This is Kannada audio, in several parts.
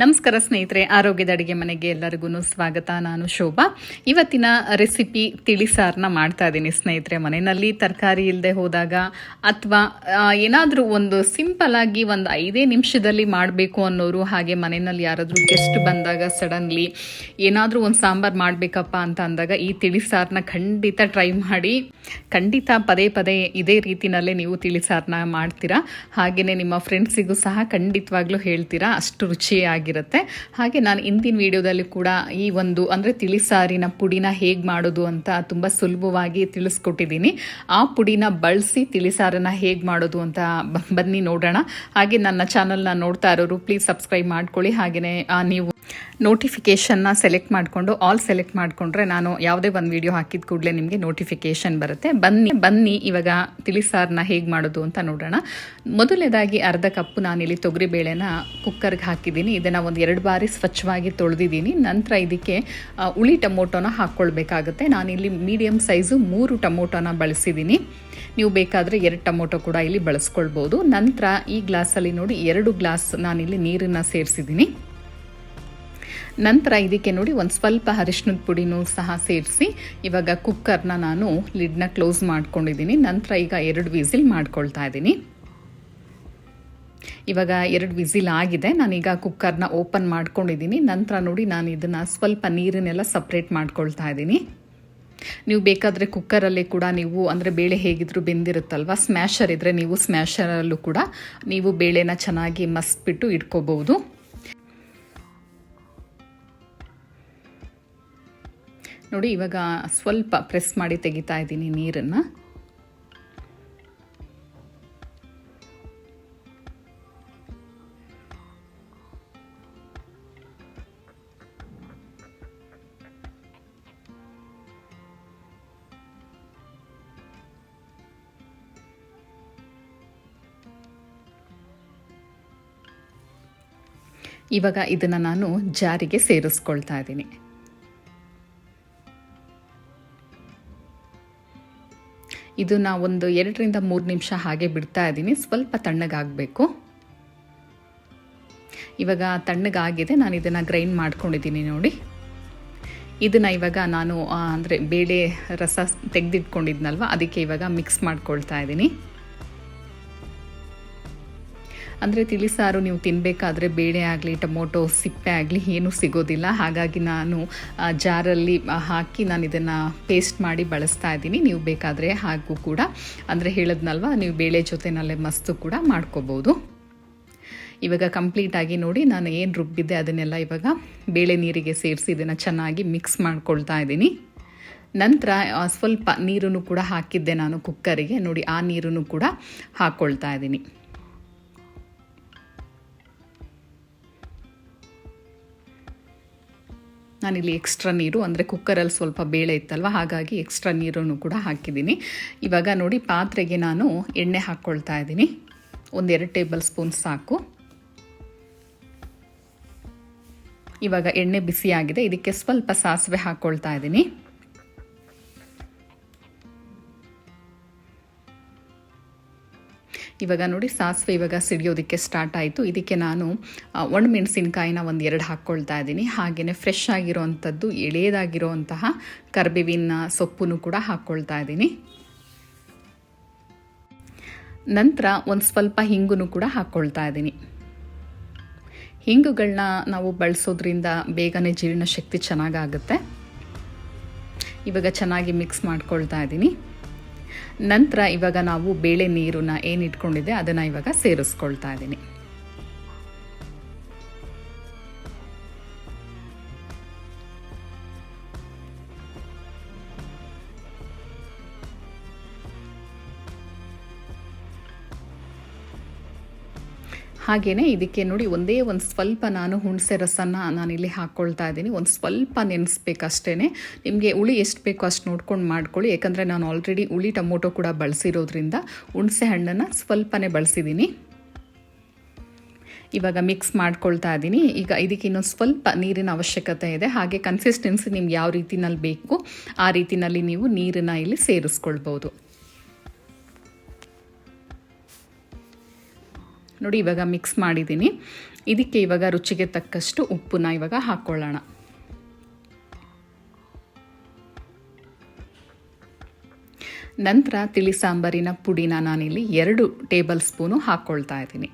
ನಮಸ್ಕಾರ ಸ್ನೇಹಿತರೆ, ಆರೋಗ್ಯದ ಅಡುಗೆ ಮನೆಗೆ ಎಲ್ಲರಿಗೂ ಸ್ವಾಗತ. ನಾನು ಶೋಭಾ. ಇವತ್ತಿನ ರೆಸಿಪಿ ತಿಳಿಸಾರನ್ನ ಮಾಡ್ತಾ ಇದ್ದೀನಿ ಸ್ನೇಹಿತರೆ. ಮನೆಯಲ್ಲಿ ತರಕಾರಿ ಇಲ್ಲದೆ ಹೋದಾಗ ಅಥವಾ ಏನಾದರೂ ಒಂದು ಸಿಂಪಲ್ ಆಗಿ ಒಂದು ಐದೇ ನಿಮಿಷದಲ್ಲಿ ಮಾಡಬೇಕು ಅನ್ನೋರು, ಹಾಗೆ ಮನೆಯಲ್ಲಿ ಯಾರಾದರೂ ಗೆಸ್ಟ್ ಬಂದಾಗ ಸಡನ್ಲಿ ಏನಾದರೂ ಒಂದು ಸಾಂಬಾರು ಮಾಡಬೇಕಪ್ಪ ಅಂತ ಅಂದಾಗ ಈ ತಿಳಿಸಾರನ್ನ ಖಂಡಿತ ಟ್ರೈ ಮಾಡಿ, ಖಂಡಿತ ಪದೇ ಪದೇ ಇದೇ ರೀತಿಯಲ್ಲೇ ನೀವು ತಿಳಿಸಾರನ್ನ ಮಾಡ್ತೀರಾ. ಹಾಗೆಯೇ ನಿಮ್ಮ ಫ್ರೆಂಡ್ಸಿಗೂ ಸಹ ಖಂಡಿತವಾಗ್ಲೂ ಹೇಳ್ತೀರಾ. ಅಷ್ಟು ರುಚಿಯಾಗಿರುತ್ತೆ ಹಾಗೆ ನಾನು ಇಂದಿನ ವಿಡಿಯೋದಲ್ಲಿ ಕೂಡ ಈ ಒಂದು, ಅಂದರೆ ತಿಳಿಸಾರಿನ ಪುಡಿನ ಹೇಗೆ ಮಾಡೋದು ಅಂತ ತುಂಬ ಸುಲಭವಾಗಿ ತಿಳಿಸ್ಕೊಟ್ಟಿದ್ದೀನಿ. ಆ ಪುಡಿನ ಬಳಸಿ ತಿಳಿಸಾರನ್ನ ಹೇಗೆ ಮಾಡೋದು ಅಂತ ಬನ್ನಿ ನೋಡೋಣ. ಹಾಗೆ ನನ್ನ ಚಾನಲ್ನ ನೋಡ್ತಾ ಇರೋರು ಪ್ಲೀಸ್ ಸಬ್ಸ್ಕ್ರೈಬ್ ಮಾಡ್ಕೊಳ್ಳಿ. ಹಾಗೆಯೇ ನೀವು ನೋಟಿಫಿಕೇಷನ್ನ ಸೆಲೆಕ್ಟ್ ಮಾಡಿಕೊಂಡು ಆಲ್ ಸೆಲೆಕ್ಟ್ ಮಾಡಿಕೊಂಡ್ರೆ ನಾನು ಯಾವುದೇ ಒಂದು ವೀಡಿಯೋ ಹಾಕಿದ ಕೂಡಲೇ ನಿಮಗೆ ನೋಟಿಫಿಕೇಷನ್ ಬರುತ್ತೆ. ಬನ್ನಿ ಬನ್ನಿ ಇವಾಗ ತಿಳಿಸಾರನ್ನ ಹೇಗೆ ಮಾಡೋದು ಅಂತ ನೋಡೋಣ. ಮೊದಲನೇದಾಗಿ ಅರ್ಧ ಕಪ್ಪು ನಾನಿಲ್ಲಿ ತೊಗರಿಬೇಳೆನ ಕುಕ್ಕರ್ಗೆ ಹಾಕಿದ್ದೀನಿ. ಇದನ್ನು ಒಂದು ಎರಡು ಬಾರಿ ಸ್ವಚ್ಛವಾಗಿ ತೊಳೆದಿದ್ದೀನಿ. ನಂತರ ಇದಕ್ಕೆ ಉಳಿ ಟೊಮೊಟೊನ ಹಾಕ್ಕೊಳ್ಬೇಕಾಗುತ್ತೆ ನಾನಿಲ್ಲಿ ಮೀಡಿಯಮ್ ಸೈಜು ಮೂರು ಟೊಮೊಟೊನ ಬಳಸಿದ್ದೀನಿ ನೀವು ಬೇಕಾದರೆ ಎರಡು ಟೊಮೊಟೊ ಕೂಡ ಇಲ್ಲಿ ಬಳಸ್ಕೊಳ್ಬೋದು. ನಂತರ ಈ ಗ್ಲಾಸಲ್ಲಿ ನೋಡಿ ಎರಡು ಗ್ಲಾಸ್ ನಾನಿಲ್ಲಿ ನೀರನ್ನು ಸೇರಿಸಿದ್ದೀನಿ ನಂತರ ಇದಕ್ಕೆ ನೋಡಿ ಒಂದು ಸ್ವಲ್ಪ ಅರಿಶಿನದ ಪುಡಿನೂ ಸಹ ಸೇರಿಸಿ. ಇವಾಗ ಕುಕ್ಕರ್ನ ನಾನು ಲಿಡ್ನ ಕ್ಲೋಸ್ ಮಾಡ್ಕೊಂಡಿದ್ದೀನಿ. ನಂತರ ಈಗ ಎರಡು ವಿಸಿಲ್ ಮಾಡ್ಕೊಳ್ತಾ ಇದ್ದೀನಿ. ಇವಾಗ ಎರಡು ವಿಸಿಲ್ ಆಗಿದೆ. ನಾನೀಗ ಕುಕ್ಕರ್ನ ಓಪನ್ ಮಾಡ್ಕೊಂಡಿದ್ದೀನಿ. ನಂತರ ನೋಡಿ ನಾನು ಇದನ್ನು ಸ್ವಲ್ಪ ನೀರನ್ನೆಲ್ಲ ಸಪ್ರೇಟ್ ಮಾಡ್ಕೊಳ್ತಾ ಇದ್ದೀನಿ. ನೀವು ಬೇಕಾದರೆ ಕುಕ್ಕರಲ್ಲೇ ಕೂಡ ನೀವು, ಅಂದರೆ ಬೇಳೆ ಹೇಗಿದ್ರೂ ಬೆಂದಿರುತ್ತಲ್ವ ಸ್ಮ್ಯಾಷರ್ ಇದ್ದರೆ ನೀವು ಸ್ಮ್ಯಾಷರಲ್ಲೂ ಕೂಡ ನೀವು ಬೇಳೆನ ಚೆನ್ನಾಗಿ ಮಸ್ಬಿಟ್ಟು ಇಟ್ಕೋಬಹುದು. ನೋಡಿ ಇವಾಗ ಸ್ವಲ್ಪ ಪ್ರೆಸ್ ಮಾಡಿ ತೆಗಿತಾ ಇದ್ದೀನಿ ನೀರನ್ನು. ಇವಾಗ ಇದನ್ನು ನಾನು ಜಾರಿಗೆ ಸೇರಿಸ್ಕೊಳ್ತಾ ಇದ್ದೀನಿ. ಇದನ್ನ ಒಂದು ಎರಡರಿಂದ ಮೂರು ನಿಮಿಷ ಹಾಗೆ ಬಿಡ್ತಾ ಇದ್ದೀನಿ. ಸ್ವಲ್ಪ ತಣ್ಣಗಾಗಬೇಕು. ಇವಾಗ ತಣ್ಣಗಾಗಿದೆ. ನಾನು ಇದನ್ನು ಗ್ರೈಂಡ್ ಮಾಡ್ಕೊಂಡಿದ್ದೀನಿ ನೋಡಿ. ಇದನ್ನು ಇವಾಗ ನಾನು ಅಂದರೆ ಬೇಳೆ ರಸ ತೆಗೆದಿಟ್ಕೊಂಡಿದ್ನಲ್ವ? ಅದಕ್ಕೆ ಇವಾಗ ಮಿಕ್ಸ್ ಮಾಡ್ಕೊಳ್ತಾ ಇದ್ದೀನಿ. ಅಂದರೆ ತಿಳಿಸಾರು ನೀವು ತಿನ್ನಬೇಕಾದ್ರೆ ಬೇಳೆ ಆಗಲಿ, ಟೊಮೊಟೊ, ಸಿಪ್ಪೆ ಆಗಲಿ ಏನೂ ಸಿಗೋದಿಲ್ಲ. ಹಾಗಾಗಿ ನಾನು ಜಾರಲ್ಲಿ ಹಾಕಿ ನಾನು ಇದನ್ನು ಪೇಸ್ಟ್ ಮಾಡಿ ಬಳಸ್ತಾ ಇದ್ದೀನಿ. ನೀವು ಬೇಕಾದರೆ ಹಾಗೂ ಕೂಡ, ಅಂದರೆ ಹೇಳಿದ್ನಲ್ವ, ನೀವು ಬೇಳೆ ಜೊತೆನಲ್ಲೇ ಮಸ್ತು ಕೂಡ ಮಾಡ್ಕೋಬೋದು. ಇವಾಗ ಕಂಪ್ಲೀಟಾಗಿ ನೋಡಿ, ನಾನು ಏನು ರುಬ್ಬಿದ್ದೆ ಅದನ್ನೆಲ್ಲ ಇವಾಗ ಬೇಳೆ ನೀರಿಗೆ ಸೇರಿಸಿ ಇದನ್ನು ಚೆನ್ನಾಗಿ ಮಿಕ್ಸ್ ಮಾಡ್ಕೊಳ್ತಾ ಇದ್ದೀನಿ. ನಂತರ ಸ್ವಲ್ಪ ನೀರನ್ನು ಕೂಡ ಹಾಕಿದ್ದೆ ನಾನು ಕುಕ್ಕರಿಗೆ ನೋಡಿ, ಆ ನೀರನ್ನು ಕೂಡ ಹಾಕ್ಕೊಳ್ತಾ ಇದ್ದೀನಿ. ನಾನಿಲ್ಲಿ ಎಕ್ಸ್ಟ್ರಾ ನೀರು, ಅಂದರೆ ಕುಕ್ಕರಲ್ಲಿ ಸ್ವಲ್ಪ ಬೇಳೆ ಇತ್ತಲ್ವ, ಹಾಗಾಗಿ ಎಕ್ಸ್ಟ್ರಾ ನೀರನ್ನು ಕೂಡ ಹಾಕಿದ್ದೀನಿ. ಇವಾಗ ನೋಡಿ, ಪಾತ್ರೆಗೆ ನಾನು ಎಣ್ಣೆ ಹಾಕ್ಕೊಳ್ತಾ ಇದ್ದೀನಿ. ಒಂದೆರಡು ಟೇಬಲ್ ಸ್ಪೂನ್ ಸಾಕು. ಇವಾಗ ಎಣ್ಣೆ ಬಿಸಿಯಾಗಿದೆ. ಇದಕ್ಕೆ ಸ್ವಲ್ಪ ಸಾಸಿವೆ ಹಾಕ್ಕೊಳ್ತಾ ಇದ್ದೀನಿ. ಇವಾಗ ನೋಡಿ ಸಾಸಿವೆ ಇವಾಗ ಸಿಡಿಯೋದಕ್ಕೆ ಸ್ಟಾರ್ಟ್ ಆಯಿತು. ಇದಕ್ಕೆ ನಾನು ಒಣ ಮೆಣಸಿನ್ಕಾಯಿನ ಒಂದು ಎರಡು ಹಾಕ್ಕೊಳ್ತಾ ಇದ್ದೀನಿ. ಹಾಗೆಯೇ ಫ್ರೆಶ್ ಆಗಿರೋವಂಥದ್ದು ಎಳೆಯದಾಗಿರೋವಂತಹ ಕರ್ಬೇವಿನ ಸೊಪ್ಪನ್ನು ಕೂಡ ಹಾಕ್ಕೊಳ್ತಾ ಇದ್ದೀನಿ. ನಂತರ ಒಂದು ಸ್ವಲ್ಪ ಹಿಂಗು ಕೂಡ ಹಾಕ್ಕೊಳ್ತಾ ಇದ್ದೀನಿ. ಹಿಂಗುಗಳನ್ನ ನಾವು ಬಳಸೋದ್ರಿಂದ ಬೇಗನೆ ಜೀರ್ಣಶಕ್ತಿ ಚೆನ್ನಾಗಾಗುತ್ತೆ. ಇವಾಗ ಚೆನ್ನಾಗಿ ಮಿಕ್ಸ್ ಮಾಡ್ಕೊಳ್ತಾ ಇದ್ದೀನಿ. ನಂತರ ಇವಾಗ ನಾವು ಬೇಳೆ ನೀರನ್ನ ಏನು ಇಟ್ಕೊಂಡಿದ್ದೆ ಅದನ್ನು ಇವಾಗ ಸೇರಿಸ್ಕೊಳ್ತಾ ಇದ್ದೀನಿ. ಹಾಗೆಯೇ ಇದಕ್ಕೆ ನೋಡಿ ಒಂದೇ ಒಂದು ಸ್ವಲ್ಪ ನಾನು ಹುಣಸೆ ರಸನ ನಾನಿಲ್ಲಿ ಹಾಕ್ಕೊಳ್ತಾ ಇದ್ದೀನಿ. ಒಂದು ಸ್ವಲ್ಪ ನೆನೆಸ್ಬೇಕಷ್ಟೇ ನಿಮಗೆ ಹುಳಿ ಎಷ್ಟು ಬೇಕೋ ಅಷ್ಟು ನೋಡ್ಕೊಂಡು ಮಾಡ್ಕೊಳ್ಳಿ. ಯಾಕಂದರೆ ನಾನು ಆಲ್ರೆಡಿ ಹುಳಿ ಟೊಮೊಟೊ ಕೂಡ ಬಳಸಿರೋದ್ರಿಂದ ಹುಣಸೆ ಹಣ್ಣನ್ನು ಸ್ವಲ್ಪನೇ ಬಳಸಿದ್ದೀನಿ. ಇವಾಗ ಮಿಕ್ಸ್ ಮಾಡ್ಕೊಳ್ತಾ ಇದ್ದೀನಿ. ಈಗ ಇದಕ್ಕೆ ಇನ್ನೊಂದು ಸ್ವಲ್ಪ ನೀರಿನ ಅವಶ್ಯಕತೆ ಇದೆ. ಹಾಗೆ ಕನ್ಸಿಸ್ಟೆನ್ಸಿ ನಿಮ್ಗೆ ಯಾವ ರೀತಿನಲ್ಲಿ ಬೇಕು, ಆ ರೀತಿನಲ್ಲಿ ನೀವು ನೀರನ್ನು ಇಲ್ಲಿ ಸೇರಿಸ್ಕೊಳ್ಬೋದು ನೋಡಿ, ಇವಾಗ ಮಿಕ್ಸ್ ಮಾಡಿದ್ದೀನಿ. ಇದಕ್ಕೆ ಇವಾಗ ರುಚಿಗೆ ತಕ್ಕಷ್ಟು ಉಪ್ಪನ್ನ ಇವಾಗ ಹಾಕ್ಕೊಳ್ಳೋಣ ನಂತರ ತಿಳಿ ಸಾಂಬಾರಿನ ಪುಡಿನ ನಾನಿಲ್ಲಿ ಎರಡು ಟೇಬಲ್ ಸ್ಪೂನು ಹಾಕ್ಕೊಳ್ತಾ ಇದ್ದೀನಿ.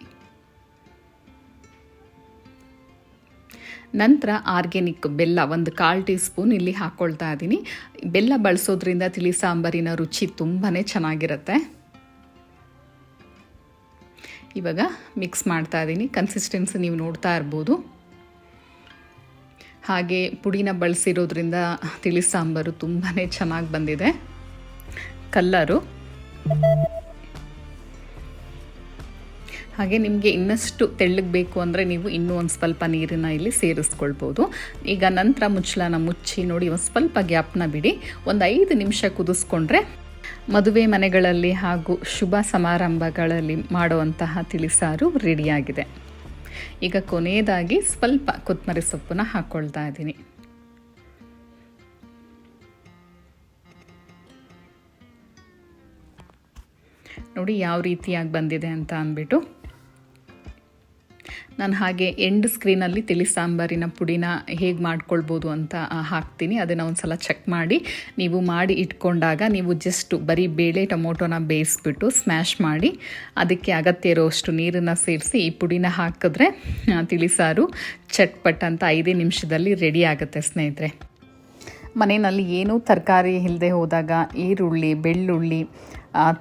ನಂತರ ಆರ್ಗ್ಯಾನಿಕ್ ಬೆಲ್ಲ ಒಂದು ಕಾಲು ಟೀ ಸ್ಪೂನ್ ಇಲ್ಲಿ ಹಾಕ್ಕೊಳ್ತಾ ಇದ್ದೀನಿ. ಬೆಲ್ಲ ಬಳಸೋದ್ರಿಂದ ತಿಳಿ ಸಾಂಬಾರಿನ ರುಚಿ ತುಂಬಾ ಚೆನ್ನಾಗಿರುತ್ತೆ. ಇವಾಗ ಮಿಕ್ಸ್ ಮಾಡ್ತಾ ಇದ್ದೀನಿ ಕನ್ಸಿಸ್ಟೆನ್ಸಿ ನೀವು ನೋಡ್ತಾ ಇರ್ಬೋದು. ಹಾಗೆ ಪುಡಿನ ಬಳಸಿರೋದ್ರಿಂದ ತಿಳಿ ಸಾಂಬಾರು ತುಂಬಾ ಚೆನ್ನಾಗಿ ಬಂದಿದೆ. ಕಲ್ಲರು ಹಾಗೆ ನಿಮಗೆ ಇನ್ನಷ್ಟು ತೆಳ್ಳಗೆ ಬೇಕು ಅಂದರೆ ನೀವು ಇನ್ನೂ ಒಂದು ಸ್ವಲ್ಪ ನೀರನ್ನ ಇಲ್ಲಿ ಸೇರಿಸ್ಕೊಳ್ಬೋದು. ಈಗ ನಂತರ ಮುಚ್ಚಳನ ಮುಚ್ಚಿ ನೋಡಿ ಒಂದು ಸ್ವಲ್ಪ ಗ್ಯಾಪ್ನ ಬಿಡಿ. ಒಂದು ಐದು ನಿಮಿಷ ಕುದಿಸ್ಕೊಂಡ್ರೆ ಮದುವೆ ಮನೆಗಳಲ್ಲಿ ಹಾಗೂ ಶುಭ ಸಮಾರಂಭಗಳಲ್ಲಿ ಮಾಡುವಂತಹ ತಿಳಿಸಾರು ರೆಡಿಯಾಗಿದೆ. ಈಗ ಕೊನೆಯದಾಗಿ ಸ್ವಲ್ಪ ಕೊತ್ತಂಬರಿ ಸೊಪ್ಪನ್ನು ಹಾಕ್ಕೊಳ್ತಾ ಇದ್ದೀನಿ. ನೋಡಿ, ಯಾವ ರೀತಿಯಾಗಿ ಬಂದಿದೆ ಅಂತ ಅಂದ್ಬಿಟ್ಟು ನಾನು ಹಾಗೆ ಎಂಡ್ ಸ್ಕ್ರೀನಲ್ಲಿ ತಿಳಿ ಸಾಂಬಾರಿನ ಪುಡಿನ ಹೇಗೆ ಮಾಡ್ಕೊಳ್ಬೋದು ಅಂತ ಹಾಕ್ತೀನಿ. ಅದನ್ನು ಒಂದು ಸಲ ಚೆಕ್ ಮಾಡಿ. ನೀವು ಮಾಡಿ ಇಟ್ಕೊಂಡಾಗ ನೀವು ಜಸ್ಟ್ ಬರೀ ಬೇಳೆ, ಟೊಮೊಟೊನ ಬೇಯಿಸ್ಬಿಟ್ಟು ಸ್ಮ್ಯಾಶ್ ಮಾಡಿ, ಅದಕ್ಕೆ ಅಗತ್ಯ ಇರೋಷ್ಟು ನೀರನ್ನು ಸೇರಿಸಿ ಈ ಪುಡಿನ ಹಾಕಿದ್ರೆ ತಿಳಿಸಾರು ಚಟ್ಪಟ್ ಅಂತ ಐದೇ ನಿಮಿಷದಲ್ಲಿ ರೆಡಿ ಆಗುತ್ತೆ ಸ್ನೇಹಿತರೆ. ಮನೆಯಲ್ಲಿ ಏನೂ ತರಕಾರಿ ಇಲ್ಲದೆ ಹೋದಾಗ ಈರುಳ್ಳಿ, ಬೆಳ್ಳುಳ್ಳಿ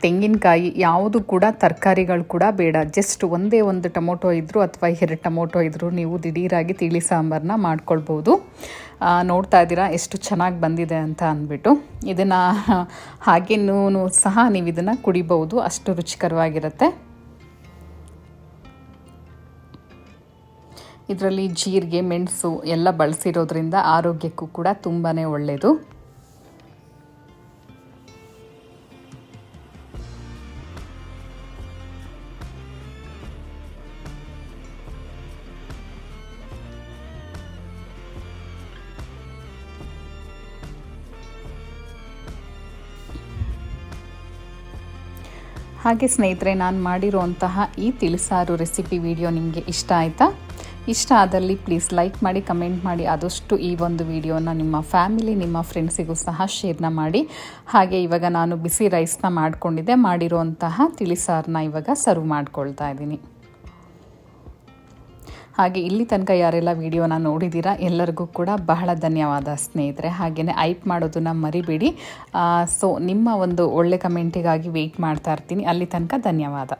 ತೆಂಗಿನಕಾಯಿ ಯಾವುದು ಕೂಡ ತರಕಾರಿಗಳು ಕೂಡ ಬೇಡ. ಜಸ್ಟ್ ಒಂದೇ ಒಂದು ಟೊಮೊಟೊ ಇದ್ದರೂ ಅಥವಾ ಎರಡು ಟೊಮೊಟೊ ಇದ್ದರೂ ನೀವು ದಿಢೀರಾಗಿ ತಿಳಿ ಸಾಂಬಾರನ್ನ ಮಾಡ್ಕೊಳ್ಬೋದು. ನೋಡ್ತಾ ಇದ್ದೀರಾ ಎಷ್ಟು ಚೆನ್ನಾಗಿ ಬಂದಿದೆ ಅಂತ ಅಂದ್ಬಿಟ್ಟು. ಇದನ್ನು ಹಾಗೇನೂ ಸಹ ನೀವು ಇದನ್ನು ಕುಡಿಬೋದು ಅಷ್ಟು ರುಚಿಕರವಾಗಿರುತ್ತೆ. ಇದರಲ್ಲಿ ಜೀರಿಗೆ, ಮೆಣಸು ಎಲ್ಲ ಬಳಸಿರೋದ್ರಿಂದ ಆರೋಗ್ಯಕ್ಕೂ ಕೂಡ ತುಂಬಾ ಒಳ್ಳೆಯದು ಹಾಗೆ ಸ್ನೇಹಿತರೆ, ನಾನು ಮಾಡಿರುವಂತಹ ಈ ತಿಳಿಸಾರು ರೆಸಿಪಿ ವಿಡಿಯೋ ನಿಮಗೆ ಇಷ್ಟ ಆಯಿತಾ? ಇಷ್ಟ ಆದಲ್ಲಿ ಪ್ಲೀಸ್ ಲೈಕ್ ಮಾಡಿ ಕಮೆಂಟ್ ಮಾಡಿ, ಆದಷ್ಟು ಈ ಒಂದು ವಿಡಿಯೋನ ನಿಮ್ಮ ಫ್ಯಾಮಿಲಿ ನಿಮ್ಮ ಫ್ರೆಂಡ್ಸಿಗೂ ಸಹ ಶೇರ್ನ ಮಾಡಿ. ಹಾಗೆ ಇವಾಗ ನಾನು ಬಿಸಿ ರೈಸ್ನ ಮಾಡಿಕೊಂಡಿದ್ದೆ, ಮಾಡಿರುವಂತಹ ತಿಳಿಸಾರನ್ನ ಇವಾಗ ಸರ್ವ್ ಮಾಡ್ಕೊಳ್ತಾ ಇದ್ದೀನಿ. ಹಾಗೆ ಇಲ್ಲಿ ತನಕ ಯಾರೆಲ್ಲ ವಿಡಿಯೋನ ನೋಡಿದ್ದೀರಾ, ಎಲ್ಲರಿಗೂ ಕೂಡ ಬಹಳ ಧನ್ಯವಾದ ಸ್ನೇಹಿತರೆ. ಹಾಗೆಯೇ ಐಪ್ ಮಾಡೋದನ್ನು ಮರಿಬೇಡಿ. ಸೊ ನಿಮ್ಮ ಒಂದು ಒಳ್ಳೆ ಕಮೆಂಟಿಗಾಗಿ ವೆಯ್ಟ್ ಮಾಡ್ತಾ ಇರ್ತೀನಿ. ಅಲ್ಲಿ ತನಕ ಧನ್ಯವಾದ.